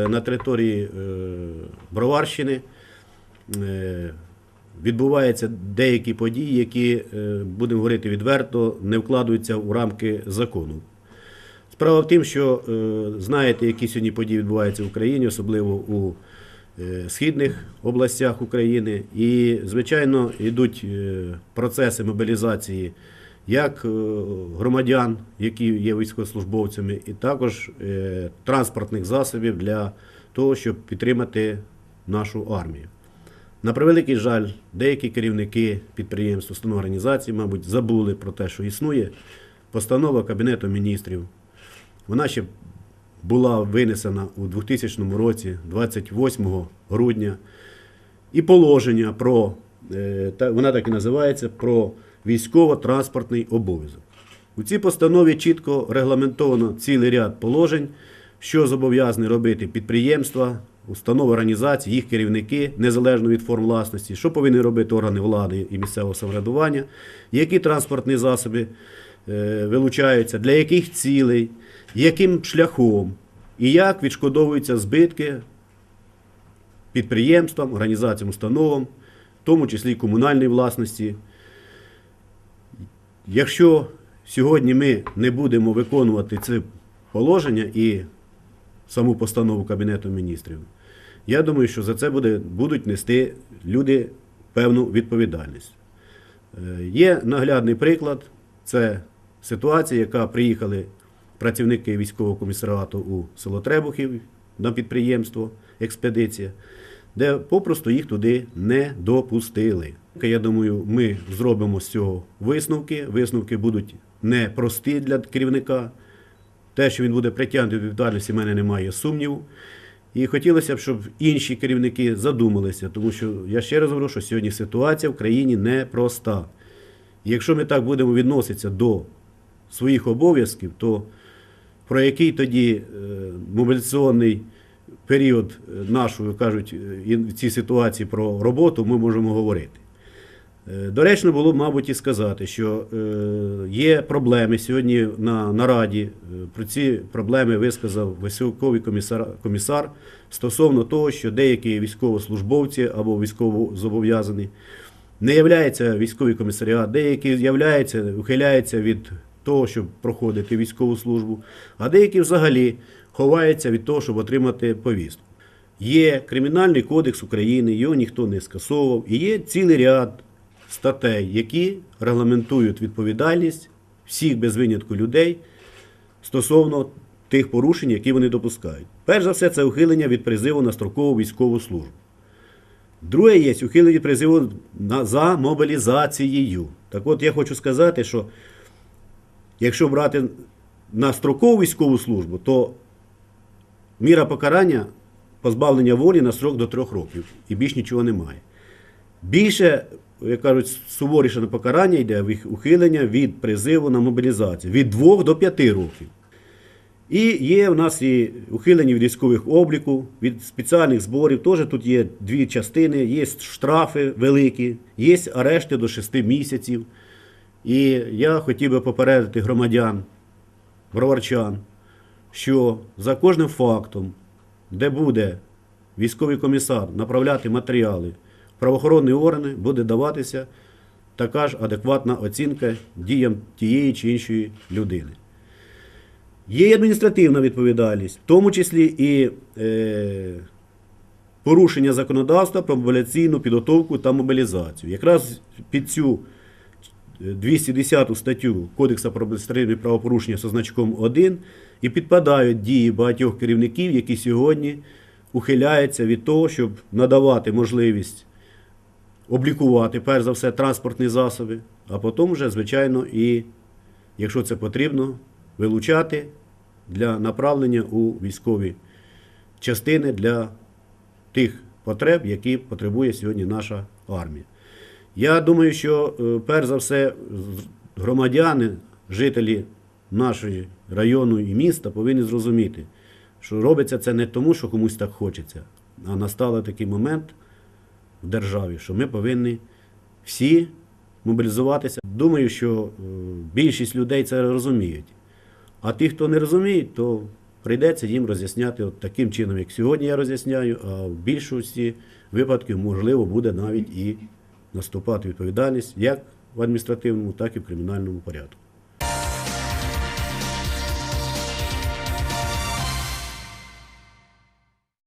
На території е, Броварщини е, відбуваються деякі події, які, е, будемо говорити відверто, не вкладаються у рамки закону. Справа в тім, що е, знаєте, які сьогодні події відбуваються в Україні, особливо у е, східних областях України. І, звичайно, йдуть е, процеси мобілізації як е, громадян, які є військовослужбовцями, і також е, транспортних засобів для того, щоб підтримати нашу армію. На превеликий жаль, деякі керівники підприємств, установ організацій, мабуть, забули про те, що існує постанова Кабінету міністрів. Вона ще була винесена у 2000 році, 28 грудня. І положення про, е, вона так і називається, про військово-транспортний обов'язок. У цій постанові чітко регламентовано цілий ряд положень, що зобов'язані робити підприємства, установи організації, їх керівники, незалежно від форм власності, що повинні робити органи влади і місцевого самоврядування, які транспортні засоби е, вилучаються, для яких цілей, яким шляхом і як відшкодовуються збитки підприємствам, організаціям, установам, в тому числі комунальної власності. Якщо сьогодні ми не будемо виконувати це положення і саму постанову Кабінету міністрів, я думаю, що за це буде, будуть нести люди певну відповідальність. Е, Є наглядний приклад, це ситуація, яка приїхали працівники військового комісаріату у село Требухів на підприємство Експедиція, де попросту їх туди не допустили. Я думаю, ми зробимо з цього висновки. Висновки будуть непрості для керівника. Те, що він буде притягнутий до відповідальності, в мене немає сумніву. І хотілося б, щоб інші керівники задумалися, тому що я ще раз говорю, що сьогодні ситуація в країні непроста. І якщо ми так будемо відноситися до своїх обов'язків, то про який тоді е, мобілізаційний період е, нашої, кажуть, е, в цій ситуації про роботу ми можемо говорити. Е, Доречно було б, мабуть, і сказати, що е, є проблеми сьогодні на нараді. Е, Про ці проблеми висказав військовий комісар, комісар стосовно того, що деякі військовослужбовці або військовозобов'язані не являються військовий комісаріат, деякі являються, ухиляються від того, щоб проходити військову службу, а деякі взагалі ховаються від того, щоб отримати повістку. Є Кримінальний кодекс України, його ніхто не скасовував, і є цілий ряд статей, які регламентують відповідальність всіх без винятку людей стосовно тих порушень, які вони допускають. Перш за все, це ухилення від призиву на строкову військову службу. Друге є ухилення від призиву за мобілізацією. Так от я хочу сказати, що якщо брати на строкову військову службу, то міра покарання позбавлення волі на срок до трьох років. І більш нічого немає. Більше, як кажуть, суворіше на покарання йде ухилення від призиву на мобілізацію від 2 до 5 років. І є в нас і ухилення від військових обліку, від спеціальних зборів. Теж тут є дві частини, є штрафи великі, є арешти до 6 місяців. І я хотів би попередити громадян, броварчан, що за кожним фактом, де буде військовий комісар направляти матеріали правоохоронні органи, буде даватися така ж адекватна оцінка діям тієї чи іншої людини. Є адміністративна відповідальність, в тому числі і е, порушення законодавства про мобіляційну підготовку та мобілізацію. Якраз під цю 210 статтю Кодексу про адміністративні правопорушення зі значком 1 і підпадають дії багатьох керівників, які сьогодні ухиляються від того, щоб надавати можливість облікувати, перш за все, транспортні засоби, а потім вже, звичайно, і, якщо це потрібно, вилучати для направлення у військові частини для тих потреб, які потребує сьогодні наша армія. Я думаю, що е, перш за все громадяни, жителі нашої району і міста повинні зрозуміти, що робиться це не тому, що комусь так хочеться, а настав такий момент в державі, що ми повинні всі мобілізуватися. Думаю, що е, більшість людей це розуміють. А ті, хто не розуміють, то прийдеться їм роз'ясняти от таким чином, як сьогодні я роз'ясняю, а в більшості випадків, можливо, буде навіть і наступати відповідальність як в адміністративному, так і в кримінальному порядку.